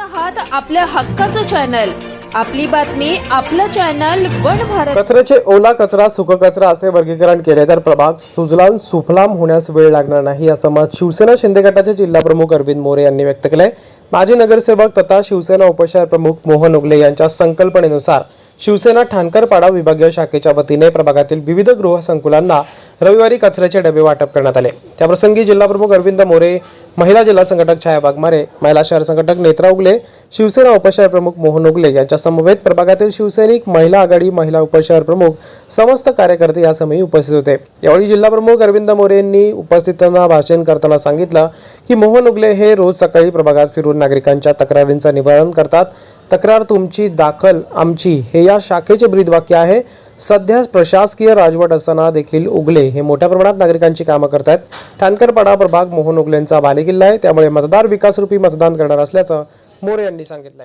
आहात आपल्या हक्काचं चॅनल आपली बातमी आपलं चॅनल वन भारत. कचऱ्याचे ओला कचरा सुका कचरा असे वर्गीकरण केले तर प्रभाग सुजलाम सुफलाम होण्यास वेळ लागणार नाही असं मत शिवसेना शिंदे गटाचे जिल्हा प्रमुख अरविंद मोरे यांनी व्यक्त केलंय. माजी नगरसेवक तथा शिवसेना उपशहर प्रमुख मोहन उगले यांच्या संकल्पनेनुसार शिवसेना ठाणकरपाडा विभागीय शाखेच्या वतीने प्रभागातील विविध गृहसंकुलांना रविवारी कचऱ्याचे डबे वाटप करण्यात आले. त्याप्रसंगी जिल्हा प्रमुख अरविंद मोरे महिला जिल्हा संघटक छाया वाघमारे महिला शहर संघटक नेत्रा उगले शिवसेना उपशहर प्रमुख मोहन उगले यांच्या समवेत प्रभागातील शिवसैनिक महिला आघाडी महिला उपशहर प्रमुख समस्त कार्यकर्ते या समयी उपस्थित होते. यावेळी जिल्हा प्रमुख अरविंद मोरे यांनी उपस्थितांना भाषण करताना सांगितलं की मोहन उगले हे रोज सकाळी प्रभागात फिरून नागरिकांच्या तक्रारींचं निवारण करतात. तक्रार तुमची दाखल आमची हे या शाखेचे ब्रीदवाक्य आहे. सध्या प्रशासकीय राजवट असताना देखील उगले हे मोठ्या प्रमाणात नागरिकांची कामं करतायत. ठाणकरपाडा प्रभाग मोहन उगलेंचा किल्ला आहे त्यामुळे मतदार विकासरूपी मतदान करणार असल्याचं मोरे यांनी सांगितलं